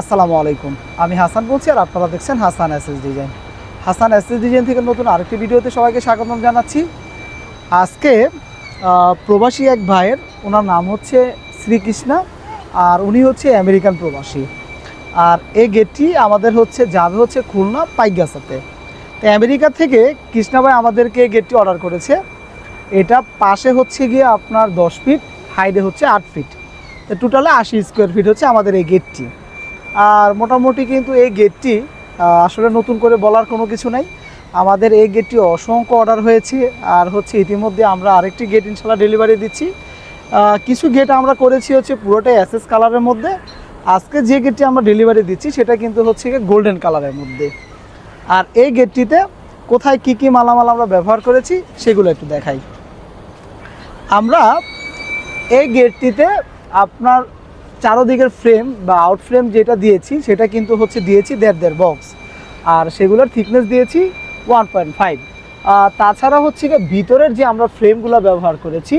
আসসালামু আলাইকুম। আমি হাসান বলছি আর আপনারা দেখছেন Hasan SS design. Hasan SS design থেকে নতুন আরেকটি ভিডিওতে সবাইকে স্বাগতম জানাচ্ছি। আজকে প্রবাসী এক ভাইয়ের, ওনার নাম হচ্ছে শ্রীকৃষ্ণা আর উনি হচ্ছে আমেরিকান প্রবাসী। আর এই গেটটি আমাদের হচ্ছে, যাবে হচ্ছে খুলনা পাইগাসাতে তো আমেরিকা থেকে কৃষ্ণা ভাই আমাদেরকে গেটটি অর্ডার করেছে। এটা পাশে হচ্ছে গিয়ে আপনার দশ ফিট হাইডে হচ্ছে আট ফিট। তো টোটালে আশি স্কোয়ার ফিট হচ্ছে আমাদের এই গেটটি। আর মোটামুটি কিন্তু এই গেটটি আসলে নতুন করে বলার কোনো কিছু নাই। আমাদের এই গেটটি অসংখ্য অর্ডার হয়েছে, আর হচ্ছে ইতিমধ্যে আমরা আরেকটি গেট ইনশাল্লাহ ডেলিভারি দিচ্ছি। কিছু গেট আমরা করেছি হচ্ছে পুরোটাই অ্যাসেস কালারের মধ্যে। আজকে যে গেটটি আমরা ডেলিভারি দিচ্ছি, সেটা কিন্তু হচ্ছে গোল্ডেন কালারের মধ্যে। আর এই গেটটিতে কোথায় কি কি মালামাল আমরা ব্যবহার করেছি, সেগুলো একটু দেখাই। আমরা এই গেটটিতে আপনার চারোদিকের ফ্রেম বা আউট ফ্রেম যেটা দিয়েছি, সেটা কিন্তু হচ্ছে দিয়েছি দেড় দেড় বক্স আর সেগুলোর থিকনেস দিয়েছি ওয়ান পয়েন্ট ফাইভ তাছাড়া হচ্ছে গিয়ে ভিতরের যে আমরা ফ্রেমগুলো ব্যবহার করেছি,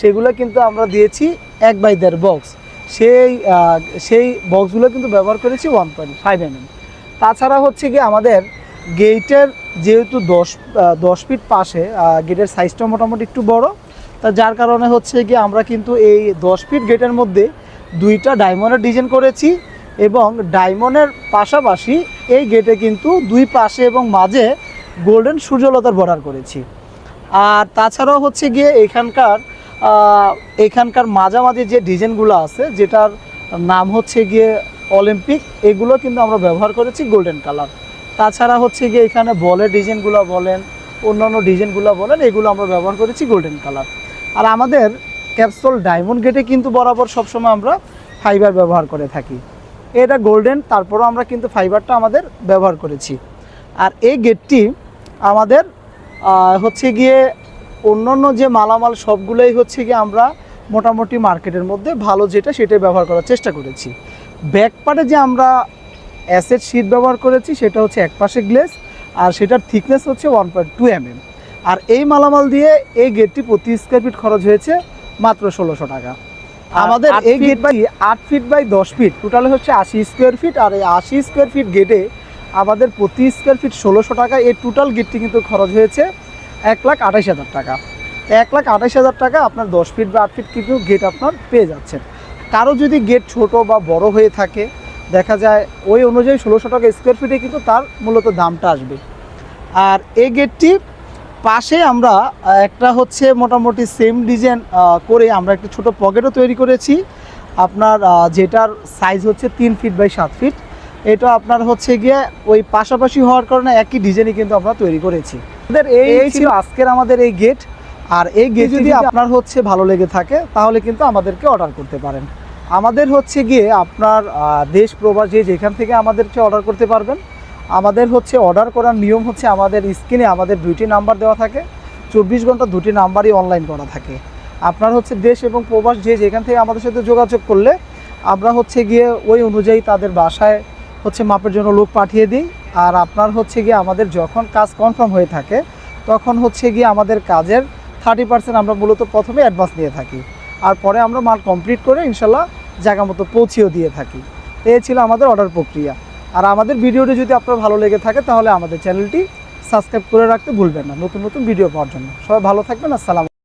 সেগুলো কিন্তু আমরা দিয়েছি এক বাই দেড় বক্স সেই সেই বক্সগুলো কিন্তু ব্যবহার করেছি ওয়ান পয়েন্ট ফাইভ এম তাছাড়া হচ্ছে গিয়ে আমাদের গেটের যেহেতু দশ দশ ফিট পাশে গেটের সাইজটা মোটামুটি একটু বড়, তা যার কারণে হচ্ছে গিয়ে আমরা কিন্তু এই দশ ফিট গেটের মধ্যে দুইটা ডায়মন্ডের ডিজাইন করেছি এবং ডায়মন্ডের পাশাপাশি এই গেটে কিন্তু দুই পাশে এবং মাঝে গোল্ডেন সূর্যলতার বর্ডার করেছি। আর তাছাড়াও হচ্ছে গিয়ে এখানকার এখানকার মাঝামাঝি যে ডিজাইনগুলো আছে, যেটার নাম হচ্ছে গিয়ে অলিম্পিক, এগুলো কিন্তু আমরা ব্যবহার করেছি গোল্ডেন কালার। তাছাড়া হচ্ছে গিয়ে এখানে বলের ডিজাইনগুলো বলেন, অন্যান্য ডিজাইনগুলো বলেন, এগুলো আমরা ব্যবহার করেছি গোল্ডেন কালার। আর আমাদের ক্যাপসুল ডায়মন্ড গেটে কিন্তু বরাবর সবসময় আমরা ফাইবার ব্যবহার করে থাকি। এটা গোল্ডেন, তারপরও আমরা কিন্তু ফাইবারটা আমাদের ব্যবহার করেছি। আর এই গেটটি আমাদের হচ্ছে গিয়ে অন্যান্য যে মালামাল সবগুলোই হচ্ছে গিয়ে আমরা মোটামুটি মার্কেটের মধ্যে ভালো যেটা সেটাই ব্যবহার করার চেষ্টা করেছি। ব্যাক পার্টে যে আমরা অ্যাসেড শিট ব্যবহার করেছি সেটা হচ্ছে এক পাশে গ্লেস, আর সেটার থিকনেস হচ্ছে ওয়ান পয়েন্ট টু এমএম। আর এই মালামাল দিয়ে এই গেটটি প্রতি স্কোয়ার ফিট খরচ হয়েছে মাত্র ষোলোশো টাকা। আমাদের এই গেট বাই আট ফিট বাই দশ ফিট টোটাল হচ্ছে আশি স্কোয়ার ফিট আর এই আশি স্কোয়ার ফিট গেটে আমাদের প্রতি স্কোয়ার ফিট ষোলোশো টাকা। এই টোটাল গেটটি কিন্তু খরচ হয়েছে এক লাখ আঠাশ হাজার টাকা। এক লাখ আঠাশ হাজার টাকা আপনার দশ ফিট বা আট ফিট কিন্তু গেট আপনার পেয়ে যাচ্ছেন। কারও যদি গেট ছোট বা বড় হয়ে থাকে দেখা যায় ওই অনুযায়ী ষোলোশো টাকা স্কোয়ার ফিটে কিন্তু তার মূলত দামটা আসবে। আর এই গেটটি পাশে আমরা একটা হচ্ছে মোটামুটি সেম ডিজাইন করে আমরা একটা ছোট পকেটও তৈরি করেছি। আপনার যেটার সাইজ হচ্ছে তিন ফিট বাই সাত ফিট এটা আপনার হচ্ছে গিয়ে ওই পাশাপাশি হওয়ার কারণে একই ডিজাইনই কিন্তু আমরা তৈরি করেছি। আমাদের এই ছিল আজকের আমাদের এই গেট আর এই গেট যদি আপনার হচ্ছে ভালো লেগে থাকে তাহলে কিন্তু আমাদেরকে অর্ডার করতে পারেন। আমাদের হচ্ছে গিয়ে আপনার দেশ প্রবাস যে যেখান থেকে আমাদেরকে অর্ডার করতে পারবেন আমাদের হচ্ছে অর্ডার করার নিয়ম হচ্ছে আমাদের স্ক্রিনে আমাদের দুইটি নাম্বার দেওয়া থাকে, চব্বিশ ঘণ্টা দুটি নাম্বারই অনলাইন করা থাকে। আপনার হচ্ছে দেশ এবং প্রবাস যে যেখান থেকে আমাদের সাথে যোগাযোগ করলে, আমরা হচ্ছে গিয়ে ওই অনুযায়ী তাদের বাসায় হচ্ছে মাপের জন্য লোক পাঠিয়ে দিই। আর আপনার হচ্ছে গিয়ে আমাদের যখন কাজ কনফার্ম হয়ে থাকে, তখন হচ্ছে গিয়ে আমাদের কাজের থার্টি পার্সেন্ট আমরা মূলত প্রথমে অ্যাডভান্স দিয়ে থাকি। আর পরে আমরা মাল কমপ্লিট করে ইনশাল্লাহ জায়গা মতো পৌঁছেও দিয়ে থাকি। এই ছিল আমাদের অর্ডার প্রক্রিয়া। আর আমাদের ভিডিওটি যদি আপনার ভালো লেগে থাকে, তাহলে আমাদের চ্যানেলটি সাবস্ক্রাইব করে রাখতে ভুলবেন না, নতুন নতুন ভিডিও পাওয়ার জন্য। সবাই ভালো থাকবেন, আসসালাম